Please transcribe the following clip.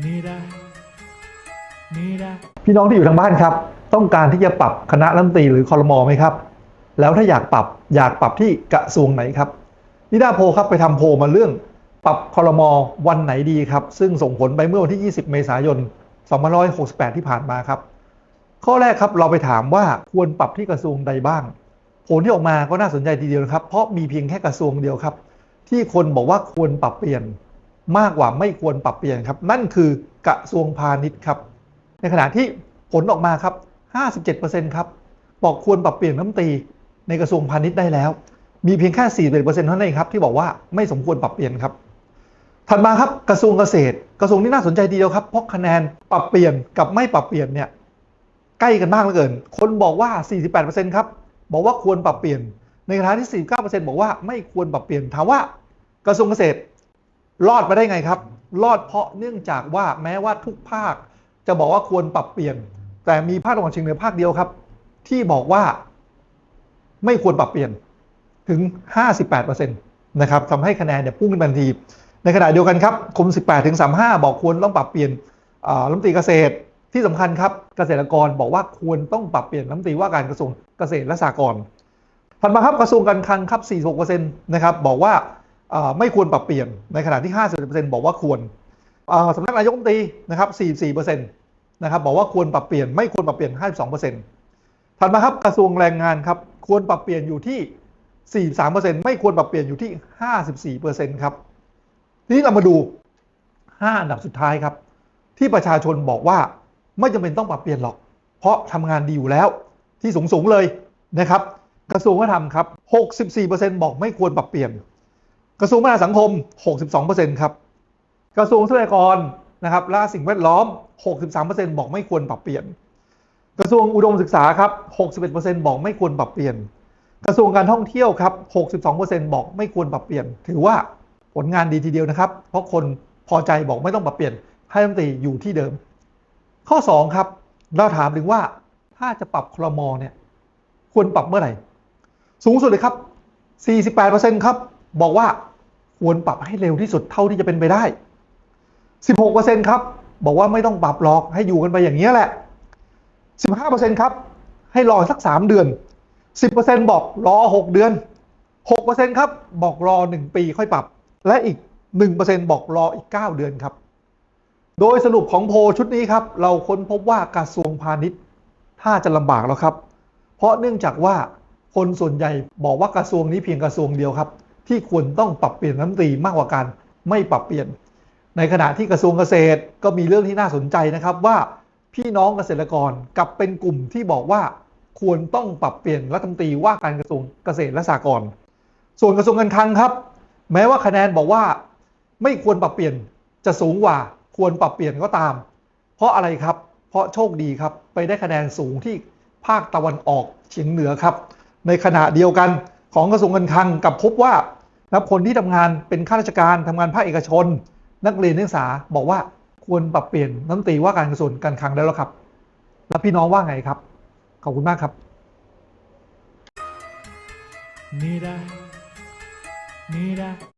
Mira, mira. พี่น้องที่อยู่ทางบ้านครับ ต้องการที่จะปรับคณะรัฐมนตรีหรือคอรมอไหมครับ แล้วถ้าอยากปรับอยากปรับที่กระทรวงไหนครับนิดาโพครับไปทำโพมาเรื่อง ปรับคอรมอวันไหนดีครับ ซึ่งส่งผลไปเมื่อวันที่ 20 เมษายน 2568 ที่ผ่านมาครับ ข้อแรกครับเราไปถามว่าควรปรับที่กระทรวงใดบ้าง ผลที่ออกมาก็น่าสนใจทีเดียวนะครับ เพราะมีเพียงแค่กระทรวงเดียวครับ ที่คนบอกว่าควรปรับเปลี่ยน มากกว่าไม่ควรปรับเปลี่ยนครับ นั่นคือกระทรวงพาณิชย์ครับ ในขณะที่ผลออกมาครับ 57%ครับ บอกควรปรับเปลี่ยนน้ำตรีในกระทรวงพาณิชย์ได้แล้ว มีเพียงแค่41%เท่านั้นเองครับ ที่บอกว่าไม่สมควรปรับเปลี่ยนครับ ถัดมาครับกระทรวงเกษตร กระทรวงนี้น่าสนใจทีเดียวครับ เพราะคะแนนปรับเปลี่ยนกับไม่ปรับเปลี่ยนเนี่ยใกล้กันมากเหลือเกิน คนบอกว่า 48%ครับ บอกว่าควรปรับเปลี่ยน ในขณะที่ 49%บอกว่าไม่ควรปรับเปลี่ยน ถามว่ากระทรวงเกษตร รอดมาได้ไงครับ รอดเพราะเนื่องจากว่าแม้ว่าทุกภาคจะบอกว่าควรปรับเปลี่ยน แต่มีภาคตะวันออกเฉียงเหนือภาคเดียวครับ ที่บอกว่าไม่ควรปรับเปลี่ยนถึง 58%นะครับทำให้คะแนนเนี่ยพุ่งขึ้นทันที ในขณะเดียวกันครับคม18 ถึง 35 บอกควรต้องปรับเปลี่ยนอ่ารัฐมนตรีเกษตรที่สำคัญครับเกษตรกรบอกว่าควรต้องปรับเปลี่ยนรัฐมนตรีว่าการกระทรวงเกษตรและสหกรณ์ถัดมาครับกระทรวงการคลังครับ 46%นะครับบอกว่า ไม่ควรปรับเปลี่ยนในขณะที่51%บอกว่าควรสำนักนายกรัฐมนตรีนะครับ 44%นะครับบอกว่าควรปรับเปลี่ยนไม่ควรปรับเปลี่ยน 52%ถัดมาครับกระทรวงแรงงานครับควรปรับเปลี่ยนอยู่ที่ 43%ไม่ควรปรับเปลี่ยนอยู่ที่ 54%ครับทีนี้เรามาดู 5 อันดับสุดท้ายครับ ที่ประชาชนบอกว่าไม่จำเป็นต้องปรับเปลี่ยนหรอก เพราะทำงานดีอยู่แล้วที่สูงสูงเลยนะครับ กระทรวงวัฒนธรรมครับ 64%บอกไม่ควรปรับเปลี่ยน กระทรวงพัฒนาสังคม 62%ครับ กระทรวงทรัพยากรนะครับและสิ่งแวดล้อม 63%บอกไม่ควรปรับเปลี่ยน กระทรวงอุดมศึกษาครับ 61%บอกไม่ควรปรับเปลี่ยน กระทรวงการท่องเที่ยวครับ 62%บอกไม่ควรปรับเปลี่ยน ถือว่าผลงานดีทีเดียวนะครับ เพราะคนพอใจบอกไม่ต้องปรับเปลี่ยน ให้รัฐมนตรีอยู่ที่เดิม ข้อ 2 ครับ เราถามถึงว่าถ้าจะปรับครมอเนี่ยควรปรับเมื่อไหร่ สูงสุดเลยครับ 48%ครับบอกว่า ควรปรับให้เร็วที่สุดเท่าที่จะเป็นไปได้ 16%ครับ บอกว่าไม่ต้องปรับหรอกให้อยู่กันไปอย่างนี้แหละ 15%ครับ ให้รอสัก 3 เดือน 10%บอกรอ 6 เดือน 6%ครับ บอกรอ 1 ปีค่อยปรับ และอีก 1%บอกรออีก 9 เดือนครับ โดยสรุปของโพลชุดนี้ครับ เราค้นพบว่ากระทรวงพาณิชย์ถ้าจะลำบากแล้วครับ เพราะเนื่องจากว่าคนส่วนใหญ่บอกว่ากระทรวงนี้เพียงกระทรวงเดียวครับ ที่ควรต้องปรับเปลี่ยนน้ำตรีมากกว่าการไม่ปรับเปลี่ยน ในขณะที่กระทรวงเกษตรก็มีเรื่องที่น่าสนใจนะครับว่าพี่น้องเกษตรกรกลับเป็นกลุ่มที่บอกว่าควรต้องปรับเปลี่ยนรัฐมนตรีว่าการกระทรวงเกษตรและสหกรณ์ส่วนกระทรวงการคลังครับ แม้ว่าคะแนนบอกว่า ไม่ควรปรับเปลี่ยนจะสูงกว่าควรปรับเปลี่ยนก็ตาม เพราะอะไรครับ เพราะโชคดีครับ ไปได้คะแนนสูงที่ภาคตะวันออกเฉียงเหนือครับ ในขณะเดียวกัน ของกระทรวงการคลังกับพบว่านับคนที่ทำงานเป็นข้าราชการทำงานภาคเอกชน นักเรียนนักศึกษาบอกว่าควรปรับเปลี่ยนน้ำตีว่าการกระทรวงการคลังได้แล้วครับ แล้วพี่น้องว่าไงครับ ขอบคุณมากครับนี่ได้นี่ได้